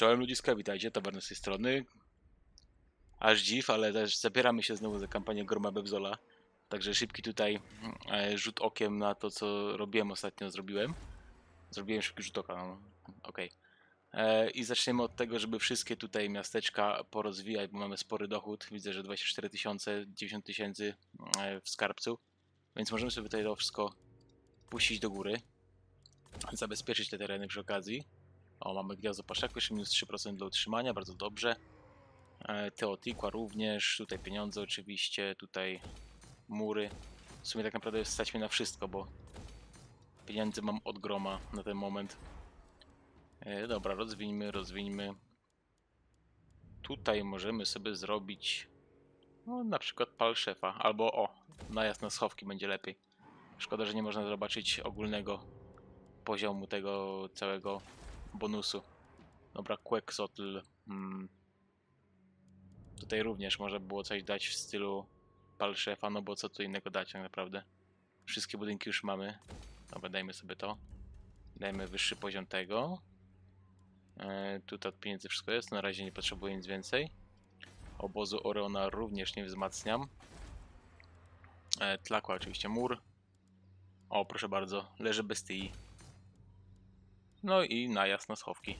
Czołem ludziska, witajcie, tawerny z tej strony. Aż dziw, ale też zabieramy się znowu za kampanię Groma Bebzola. Także szybki tutaj e, rzut okiem na to, co robiłem ostatnio, zrobiłem. Zrobiłem szybki rzut oka, no. okej. E, I zaczniemy od tego, żeby wszystkie tutaj miasteczka porozwijać, bo mamy spory dochód. Widzę, że 24 tysiące, 10 tysięcy e, w skarbcu. Więc możemy sobie tutaj to wszystko puścić do góry. Zabezpieczyć te tereny przy okazji. O, mamy paszaku, jeszcze minus 3% do utrzymania, bardzo dobrze. E, Teotikła również, tutaj pieniądze oczywiście, tutaj mury. W sumie tak naprawdę stać mnie na wszystko, bo pieniędzy mam od groma na ten moment. E, dobra, rozwińmy, rozwińmy. Tutaj możemy sobie zrobić no, na przykład pal szefa, albo o, najazd na schowki będzie lepiej. Szkoda, że nie można zobaczyć ogólnego poziomu tego całego bonusu. Dobra, Quetzalcoatl. Hmm. Tutaj również można było coś dać w stylu pal no bo co tu innego dać tak naprawdę. Wszystkie budynki już mamy. Dobra, dajmy sobie to. Dajmy wyższy poziom tego. E, tutaj od pieniędzy wszystko jest, na razie nie potrzebuję nic więcej. Obozu Oreona również nie wzmacniam. E, tlakła oczywiście mur. O, proszę bardzo, leży bestii. No i najazd na schowki.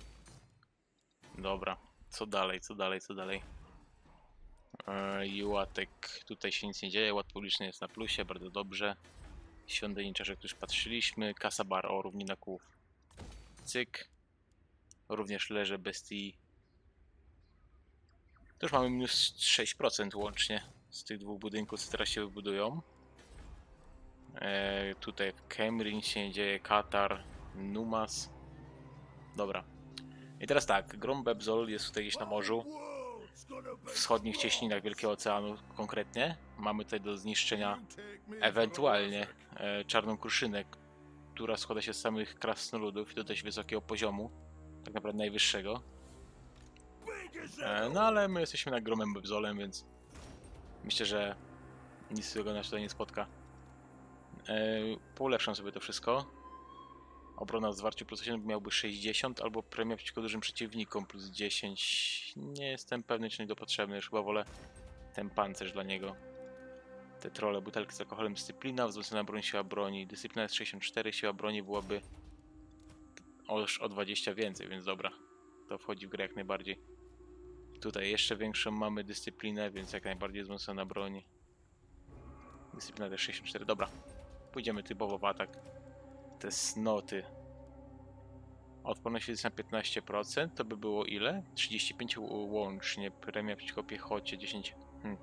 Dobra, co dalej, co dalej, co dalej? Eee, Łatek, tutaj się nic nie dzieje, ład publiczny jest na plusie, bardzo dobrze. Świątyni czaszek już patrzyliśmy, kasa bar, o, równina kłów. Cyk. Również leży bestii. To już mamy minus 6% łącznie z tych dwóch budynków, co teraz się wybudują. Eee, tutaj Kemrin się dzieje, Katar, Numas. Dobra. I teraz tak, Grom Bebzol jest tutaj gdzieś na morzu, w wschodnich cieśninach Wielkiego Oceanu konkretnie. Mamy tutaj do zniszczenia ewentualnie e, czarną kruszynę, która składa się z samych krasnoludów i do dość wysokiego poziomu, tak naprawdę najwyższego. E, no ale my jesteśmy na Gromem Bebzolem, więc myślę, że nic złego nas tutaj nie spotka. E, Polepszam sobie to wszystko. Obrona w zwarciu plus 8 miałby 60, albo premia przeciwko dużym przeciwnikom plus 10. Nie jestem pewny, czy nie to potrzebne, już chyba wolę ten pancerz dla niego. Te trole, butelki z alkoholem, dyscyplina, wzmocniona broń, siła broni. Dyscyplina jest 64, siła broni byłaby już o 20 więcej, więc dobra. To wchodzi w grę jak najbardziej. Tutaj jeszcze większą mamy dyscyplinę, więc jak najbardziej wzmocniona broń. Dyscyplina też 64, dobra. Pójdziemy typowo w atak te snoty. Odporność jest na 15%, to by było ile? 35 łącznie, premia przeciwko piechocie 10. Hmm.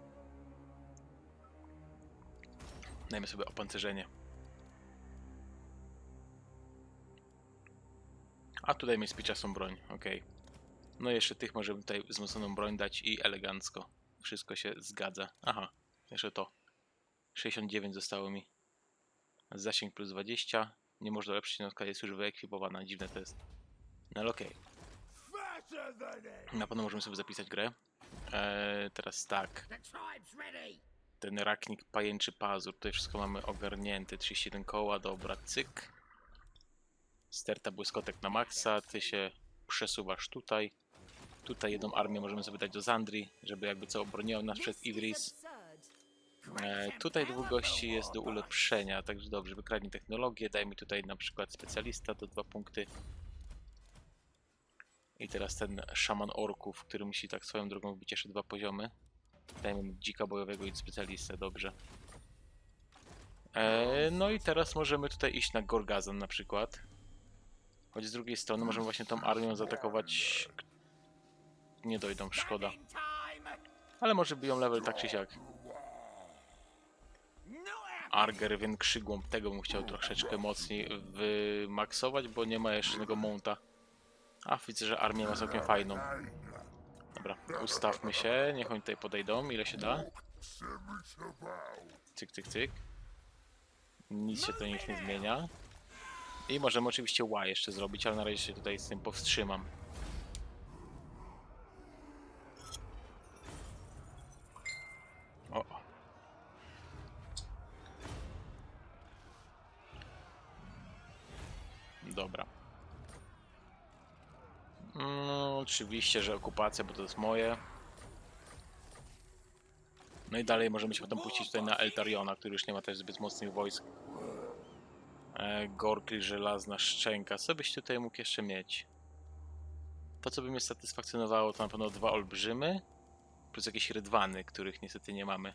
Dajmy sobie opancerzenie. A tutaj mi spiczasą broń, ok. No jeszcze tych możemy tutaj wzmocnioną broń dać i elegancko. Wszystko się zgadza. Aha, jeszcze to. 69 zostało mi. Zasięg plus 20. Nie można lepszyć, notka jest już wyekwipowana. Dziwne to jest. No ale okej. Na pewno możemy sobie zapisać grę. Eee, teraz tak. Ten raknik pajęczy pazur. Tutaj wszystko mamy ogarnięte. 31 koła, dobra, cyk. Sterta błyskotek na maksa. Ty się przesuwasz tutaj. Tutaj jedną armię możemy sobie dać do Zandri, żeby jakby co obroniła nas przed Idris. E, tutaj dwóch gości jest do ulepszenia, także dobrze, wykradnij technologię, daj mi tutaj na przykład specjalista do dwa punkty. I teraz ten szaman orków, który musi tak swoją drogą wbić jeszcze dwa poziomy. Dajmy mu dzika bojowego i specjalistę, dobrze. E, no i teraz możemy tutaj iść na Gorgazan na przykład. Choć z drugiej strony możemy właśnie tą armią zaatakować... Nie dojdą, szkoda. Ale może biją level tak czy siak. Arger, większy głąb, tego bym chciał troszeczkę mocniej wymaksować, bo nie ma jeszcze jednego monta. A widzę, że armię ma całkiem fajną. Dobra, ustawmy się, niech oni tutaj podejdą, ile się da. Cyk, cyk, cyk. Nic się to niech nie zmienia. I możemy oczywiście ła jeszcze zrobić, ale na razie się tutaj z tym powstrzymam. Oczywiście, że okupacja, bo to jest moje. No i dalej możemy się potem puścić tutaj na Eltariona, który już nie ma też zbyt mocnych wojsk. E, Gorkli, żelazna szczęka. Co byś tutaj mógł jeszcze mieć? To, co by mnie satysfakcjonowało, to na pewno dwa olbrzymy, plus jakieś rydwany, których niestety nie mamy.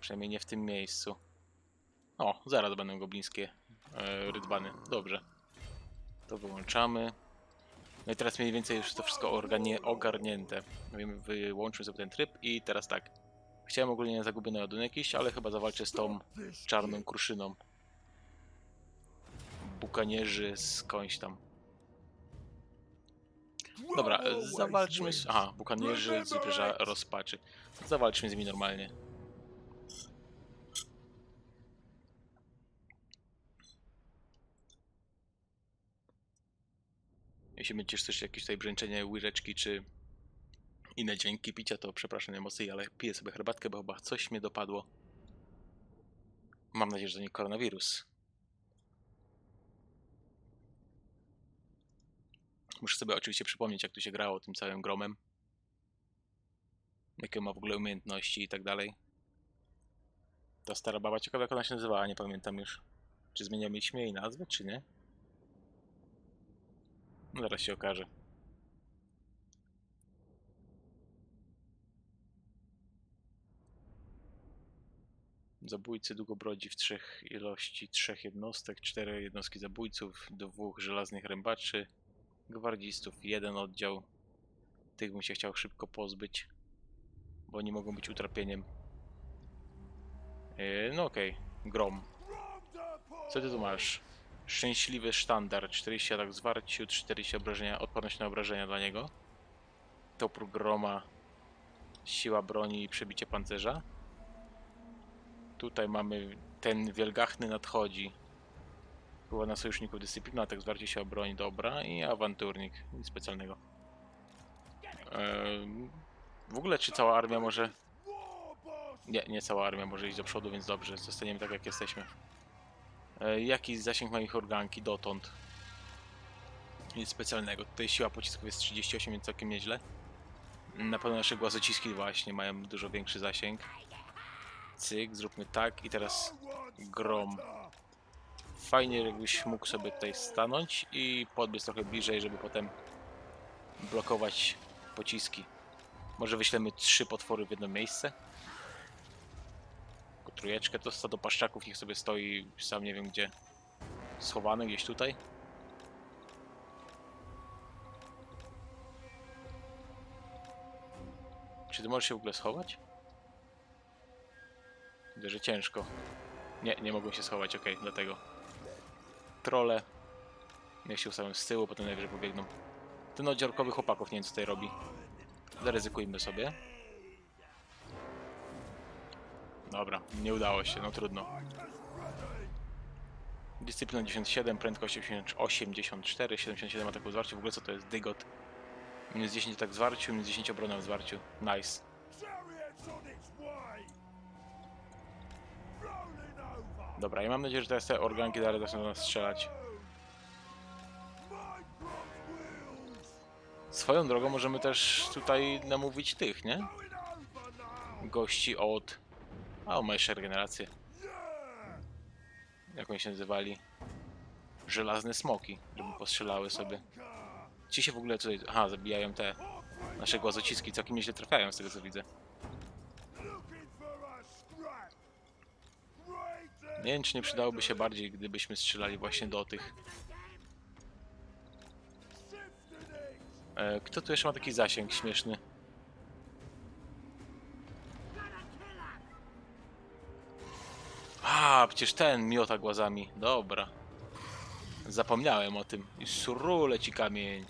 Przynajmniej nie w tym miejscu. O, zaraz będą goblińskie e, rydwany. Dobrze. To wyłączamy. No i teraz mniej więcej już to wszystko organie, ogarnięte. Wy- Wyłączmy sobie ten tryb i teraz tak. Chciałem ogólnie zagubiony ładunek iść, ale chyba zawalczę z tą czarną kruszyną. Bukanierzy skądś tam. Dobra, zawalczmy z... Aha, bukanierzy z wybrzeża rozpaczy. Zawalczmy z nimi normalnie. Jeśli będziesz słyszeć jakieś tutaj brzęczenie łyżeczki czy inne dźwięki picia, to przepraszam najmocniej, ale piję sobie herbatkę, bo chyba coś mnie dopadło. Mam nadzieję, że to nie koronawirus. Muszę sobie oczywiście przypomnieć, jak tu się grało tym całym gromem. Jakie ma w ogóle umiejętności i tak dalej. Ta stara baba, ciekawe jak ona się nazywała, nie pamiętam już. Czy zmieniamy imię i nazwę, czy nie? No zaraz się okaże. Zabójcy długobrodzi w trzech ilości trzech jednostek, cztery jednostki zabójców, dwóch żelaznych rębaczy, gwardzistów, jeden oddział. Tych bym się chciał szybko pozbyć, bo oni mogą być utrapieniem. Yy, no okej, grom. Co ty tu masz? Szczęśliwy sztandar, 40 atak zwarciu, 40 obrażenia, odporność na obrażenia dla niego. Topór groma, siła broni i przebicie pancerza. Tutaj mamy ten wielgachny nadchodzi. Wpływa na sojuszników dyscyplina, atak zwarcie się o broń, dobra. I awanturnik, nic specjalnego. W ogóle czy cała armia może... Nie, nie cała armia może iść do przodu, więc dobrze, zostaniemy tak jak jesteśmy. E, jaki zasięg ma ich organki dotąd? Nic specjalnego. Tutaj siła pocisków jest 38, więc całkiem nieźle. Na pewno nasze głazociski właśnie mają dużo większy zasięg. Cyk, zróbmy tak i teraz grom. Fajnie jakbyś mógł sobie tutaj stanąć i podbiec trochę bliżej, żeby potem blokować pociski. Może wyślemy trzy potwory w jedno miejsce? Tylko trójeczkę, to stado paszczaków niech sobie stoi sam nie wiem gdzie. Schowany gdzieś tutaj. Czy ty możesz się w ogóle schować? Widzę, że ciężko. Nie, nie mogłem się schować, okej, dlatego. Trole. Niech się ustawią z tyłu, potem najwyżej pobiegną. Ten oddziałkowy chłopaków nie wiem co tutaj robi. Zaryzykujmy sobie. Dobra, nie udało się, no trudno. Dyscyplina 97, prędkość 84, 77 ataków zwarciu. W ogóle co to jest? Dygot. Minus 10 atak w zwarciu, minus 10 obrona w zwarciu. Nice. Dobra, i mam nadzieję, że teraz te organki dalej zaczną do nas strzelać. Swoją drogą możemy też tutaj namówić tych, nie? Gości od... A, o, ma. Yeah! Jak oni się nazywali? Żelazne smoki, żeby postrzelały sobie. Ci się w ogóle tutaj... Aha, zabijają te nasze głazociski, całkiem nieźle trafiają z tego co widzę. Nie wiem, czy nie przydałoby się bardziej, gdybyśmy strzelali właśnie do tych. E, kto tu jeszcze ma taki zasięg śmieszny? A, przecież ten miota głazami. Dobra. Zapomniałem o tym. I suru leci kamień.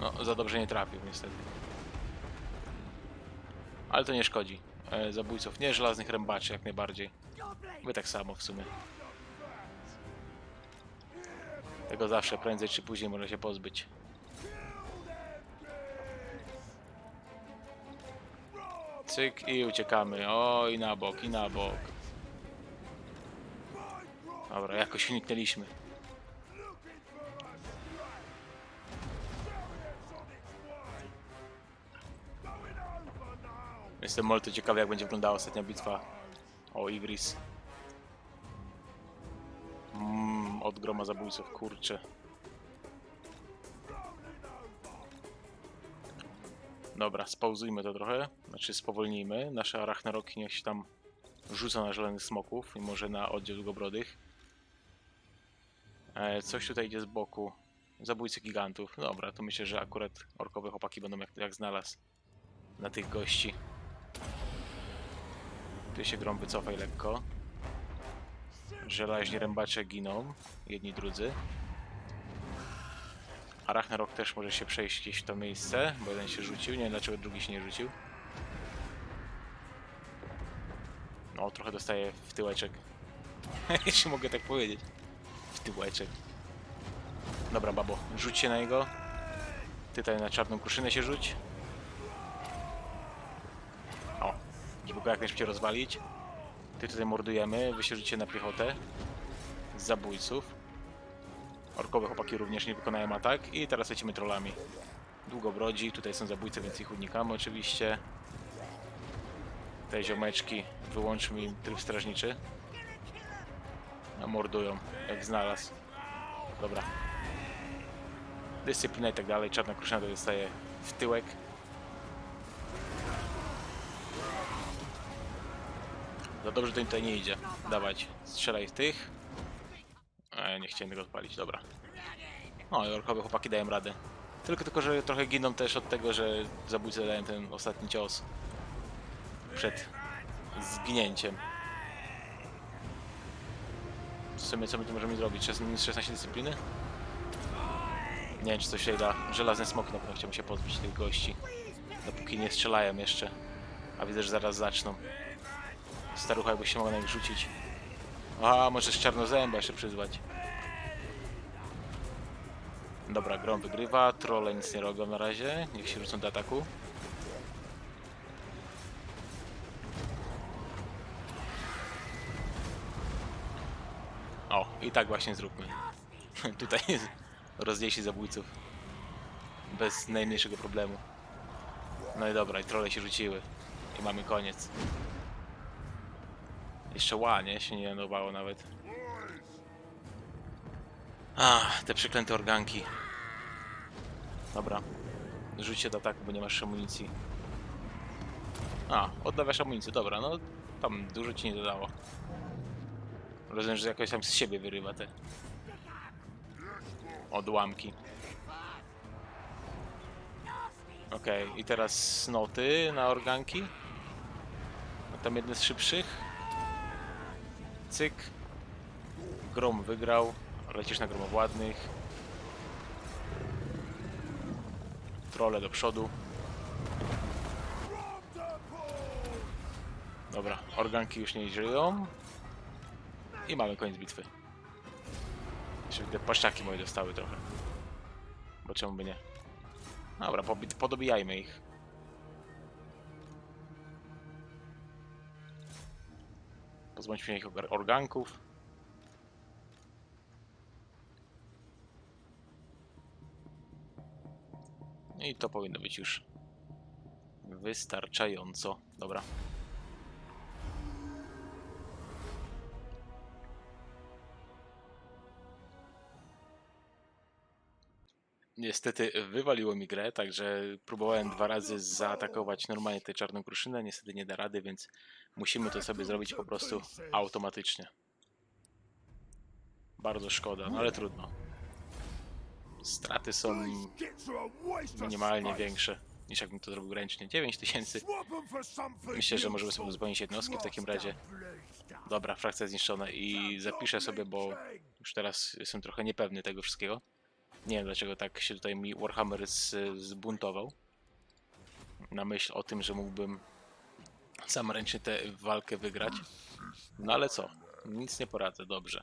No, za dobrze nie trafił niestety. Ale to nie szkodzi. E, zabójców nie, żelaznych rębaczy jak najbardziej. Wy tak samo w sumie. Tego zawsze prędzej czy później można się pozbyć. Cyk i uciekamy. O, i na bok, i na bok. Dobra, jakoś uniknęliśmy. Jestem bardzo ciekawy, jak będzie wyglądała ostatnia bitwa o Ivris. Mmm, od groma zabójców, kurczę. Dobra, spauzujmy to trochę, znaczy spowolnijmy. Nasze arachneroki niech się tam rzucą na zielonych smoków i może na oddział długobrodych. E, coś tutaj idzie z boku. Zabójcy gigantów. Dobra, to myślę, że akurat orkowe chłopaki będą jak, jak znalazł na tych gości. Tu się grom wycofaj lekko. Żelaźni rębacze giną, jedni drudzy. Arachnarok też może się przejść gdzieś w to miejsce, bo jeden się rzucił. Nie wiem dlaczego drugi się nie rzucił. No, trochę dostaje w tyłeczek. Jeśli mogę tak powiedzieć. W tyłeczek. Dobra, babo, rzuć się na niego. Ty tutaj na czarną kruszynę się rzuć. O, żeby go jak najszybciej rozwalić. Ty tutaj mordujemy, wy się na piechotę. Zabójców. Orkowe chłopaki również nie wykonają atak. I teraz lecimy trollami. Długobrodzi, tutaj są zabójcy, więc ich unikamy oczywiście. Te ziomeczki, wyłączmy im tryb strażniczy. Mordują, jak znalazł. Dobra. Dyscyplina i tak dalej. Czarna kruszyna to dostaje w tyłek. Za dobrze to im tutaj nie idzie. Dawać, strzelaj tych. A nie chciałem tego odpalić, dobra. O, i orkowe chłopaki dają radę. Tylko, tylko, że trochę giną też od tego, że zabójcy dają ten ostatni cios. Przed zginięciem. W sumie co my tu możemy zrobić? Szes- Minus 16 dyscypliny? Nie wiem, czy coś się da. Żelazne smoki na pewno chciałbym się pozbyć tych gości. Dopóki nie strzelają jeszcze. A widzę, że zaraz zaczną. Starucha jakby się mogła na nich rzucić. A, może z czarnozęba jeszcze przyzwać. Dobra, Grom wygrywa, trolle nic nie robią na razie, niech się rzucą do ataku. O, i tak właśnie zróbmy. Tutaj rozdzielsi zabójców. Bez najmniejszego problemu. No i dobra, i trolle się rzuciły. I mamy koniec. Jeszcze ła, nie? Się nie lądowało nawet. A, te przeklęte organki. Dobra. Rzuć się do ataku, bo nie masz amunicji. A, oddawiasz amunicję, dobra, no tam dużo ci nie dodało. Rozumiem, że jakoś tam z siebie wyrywa te odłamki. Okej, i teraz snoty na organki. No tam jedne z szybszych. Cyk. Grom wygrał. Lecisz na gromowładnych. Trole do przodu. Dobra, organki już nie żyją. I mamy koniec bitwy. Jeszcze te paszczaki moje dostały trochę. Bo czemu by nie? Dobra, podobijajmy ich. Pozbądźmy się ich or- organków. I to powinno być już wystarczająco. Dobra. Niestety wywaliło mi grę, także próbowałem dwa razy zaatakować normalnie tę czarną kruszynę, niestety nie da rady, więc musimy to sobie zrobić po prostu automatycznie. Bardzo szkoda, no ale trudno. Straty są minimalnie większe niż jakbym to zrobił ręcznie. 9000. Swap 'em for something Myślę, że możemy sobie uzupełnić jednostki w takim razie. Dobra, frakcja zniszczona i zapiszę sobie, bo już teraz jestem trochę niepewny tego wszystkiego. Nie wiem dlaczego tak się tutaj mi Warhammer zbuntował. Na myśl o tym, że mógłbym sam ręcznie tę walkę wygrać. No ale co? Nic nie poradzę, dobrze.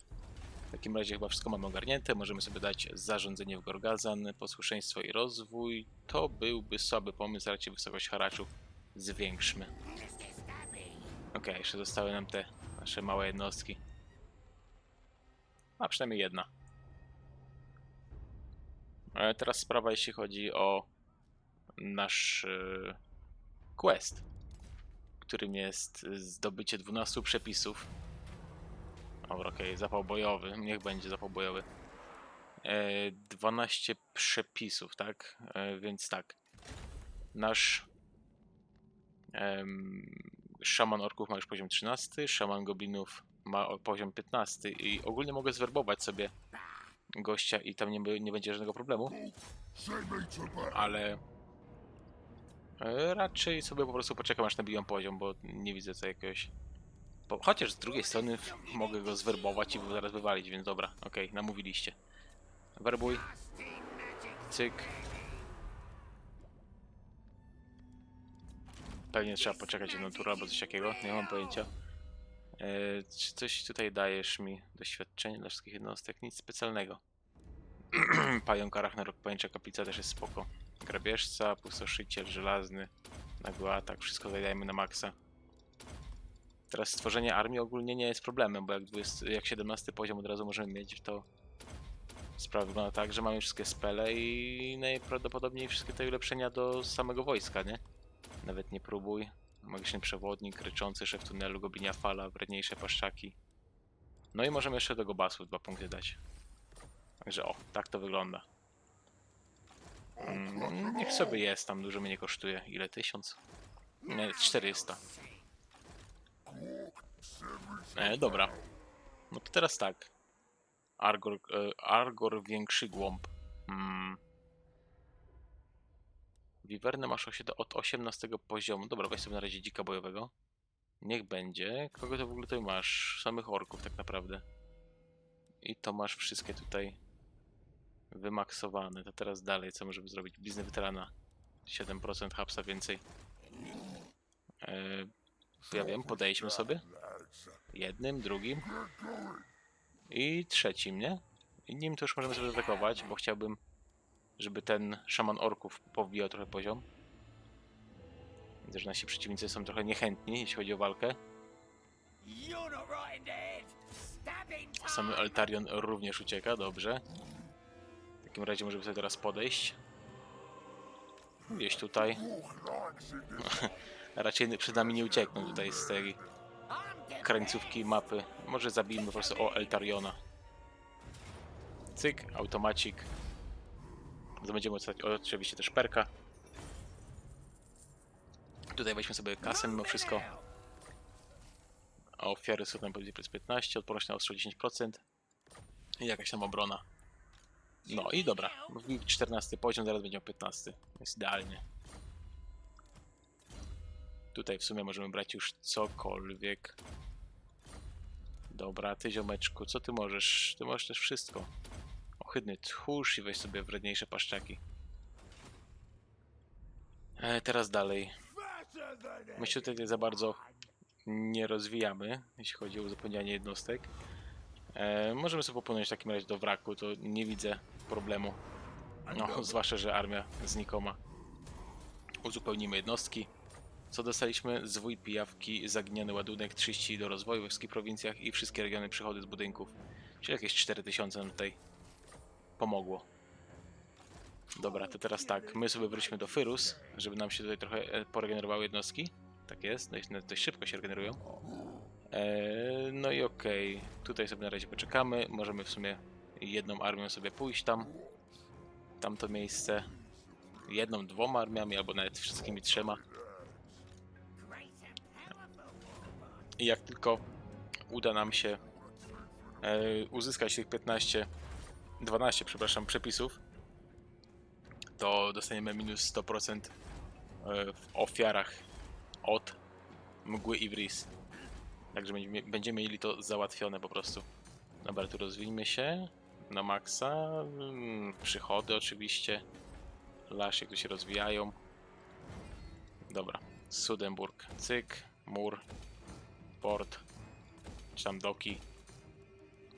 W takim razie chyba wszystko mamy ogarnięte. Możemy sobie dać zarządzenie w Gorgazan, posłuszeństwo i rozwój. To byłby słaby pomysł, raczej wysokość haraczu zwiększmy. Okej, jeszcze zostały nam te nasze małe jednostki. A przynajmniej jedna. E, Teraz sprawa, jeśli chodzi o nasz e, quest, którym jest zdobycie 12 przepisów. Dobra, okej, zapał bojowy, niech będzie zapał bojowy. E, 12 przepisów, tak? E, więc tak. Nasz szaman orków ma już poziom 13, szaman goblinów ma poziom 15 i ogólnie mogę zwerbować sobie gościa i tam nie, nie będzie żadnego problemu, ale e, raczej sobie po prostu poczekam aż nabiją poziom, bo nie widzę tutaj jakiegoś... Chociaż z drugiej strony mogę go zwerbować i zaraz wywalić, więc dobra, okej, namówiliście. Werbuj. Cyk. Pewnie trzeba poczekać jedną turę albo coś takiego, nie mam pojęcia. E, czy coś tutaj dajesz mi? Doświadczenie dla wszystkich jednostek? Nic specjalnego. Pająk, arachnarok, pajęcza kaplica też jest spoko. Grabieżca, pustoszyciel, żelazny, nagły atak, wszystko tutaj dajemy na maksa. Teraz stworzenie armii ogólnie nie jest problemem, bo jak, 20, jak 17 poziom od razu możemy mieć, to sprawa wygląda tak, że mamy wszystkie spele i najprawdopodobniej wszystkie te ulepszenia do samego wojska, nie? Nawet nie próbuj. Magiczny przewodnik, ryczący szef tunelu, goblinia fala, wredniejsze paszczaki. No i możemy jeszcze do Gobasu dwa punkty dać. Także o, tak to wygląda. Mm, niech sobie jest, tam dużo mnie nie kosztuje. Ile? Tysiąc? Nie, 400. E, dobra. No to teraz tak. Argor, e, Argor większy głąb. Hmm. Wiwernę masz od 18 poziomu. Dobra, weź sobie na razie dzika bojowego. Niech będzie. Kogo to w ogóle tutaj masz? Samych orków tak naprawdę. I to masz wszystkie tutaj wymaksowane. To teraz dalej, co możemy zrobić? Blizny weterana. 7% hapsa więcej. E, ja wiem, podejdźmy sobie. Jednym, drugim. I trzecim, nie? I nim to już możemy sobie zaatakować, bo chciałbym, żeby ten szaman orków powbijał trochę poziom. Widzę, że nasi przeciwnicy są trochę niechętni, jeśli chodzi o walkę. Samy Altarion również ucieka, dobrze. W takim razie możemy sobie teraz podejść. Gdzieś tutaj. Raczej przed nami nie uciekną tutaj z tej krańcówki mapy. Może zabijmy po prostu o Eltariona. Cyk, automacik. Będziemy dostać oczywiście też perka. Tutaj weźmy sobie kasę mimo wszystko. A ofiary są tam powyżej plus 15, odporność na ostrze 10% i jakaś tam obrona. No i dobra, wbił 14 poziom, zaraz będzie miał 15. Jest idealnie. Tutaj w sumie możemy brać już cokolwiek. Dobra, ty ziomeczku, co ty możesz? Ty możesz też wszystko. Ohydny tchórz i weź sobie wredniejsze paszczaki. E, teraz dalej. My się tutaj za bardzo nie rozwijamy, jeśli chodzi o uzupełnianie jednostek. E, możemy sobie popłynąć w takim razie do wraku, to nie widzę problemu. No, zwłaszcza, że armia znikoma. Uzupełnimy jednostki. Co dostaliśmy? Zwój pijawki, zaginiony ładunek, 30 do rozwoju we wszystkich prowincjach i wszystkie regiony przychody z budynków. Czyli jakieś 4000 nam tutaj pomogło. Dobra, to teraz tak, my sobie wróćmy do Fyrus, żeby nam się tutaj trochę e, poregenerowały jednostki. Tak jest, no i dość szybko się regenerują. Eee, no i okej, tutaj sobie na razie poczekamy. Możemy w sumie jedną armią sobie pójść tam. Tamto miejsce. Jedną, dwoma armiami, albo nawet wszystkimi trzema. I jak tylko uda nam się e, uzyskać tych 15, 12, przepraszam, przepisów, to dostaniemy minus 100% e, w ofiarach od mgły Ibris. Także będziemy, mieli to załatwione po prostu. Dobra, tu rozwijmy się na maksa. Mm, Przychody oczywiście. Lasie, tu się rozwijają. Dobra. Sudenburg. Cyk. Mur. Port. Czy tam doki.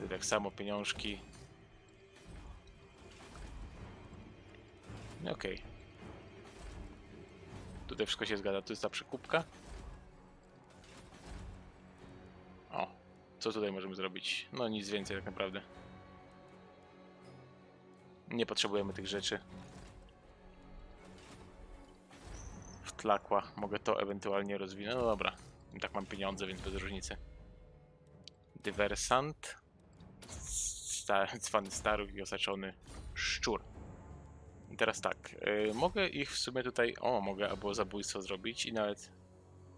Tak samo pieniążki. No Okej. Tutaj wszystko się zgadza. Tu jest ta przekupka. Co tutaj możemy zrobić? No nic więcej tak naprawdę. Nie potrzebujemy tych rzeczy. Wtlakła. Mogę to ewentualnie rozwinąć. No dobra. Tak mam pieniądze, więc bez różnicy. Dywersant. Sta cwany i osaczony szczur. Teraz tak. y, mogę ich w sumie tutaj... O, mogę albo zabójstwo zrobić i nawet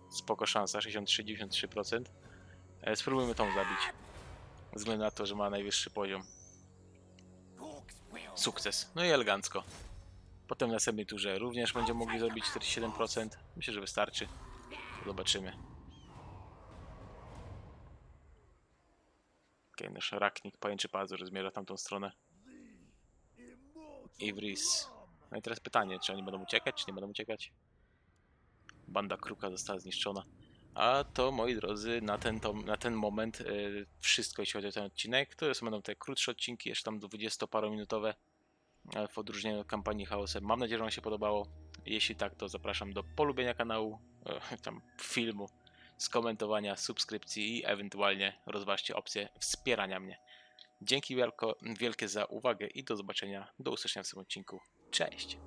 spoko szansa, 63-93%. E, spróbujmy tą zabić. Względu na to, że ma najwyższy poziom. Sukces. No i elegancko. Potem w następnej turze również będziemy mogli zrobić 47%. Myślę, że wystarczy. Zobaczymy. Okej, nasz raknik, pajęczy pazur zmierza tamtą stronę. Ivris. No i teraz pytanie, czy oni będą uciekać, czy nie będą uciekać? Banda kruka została zniszczona. A to, moi drodzy, na ten, to, na ten moment y, wszystko, jeśli chodzi o ten odcinek. To są będą te krótsze odcinki, jeszcze tam 20-parominutowe e, w odróżnieniu od kampanii Chaosem. Mam nadzieję, że Wam się podobało. Jeśli tak, to zapraszam do polubienia kanału, e, tam filmu, skomentowania, subskrypcji i ewentualnie rozważcie opcję wspierania mnie. Dzięki wielko, wielkie za uwagę i do zobaczenia, do usłyszenia w tym odcinku. Cześć!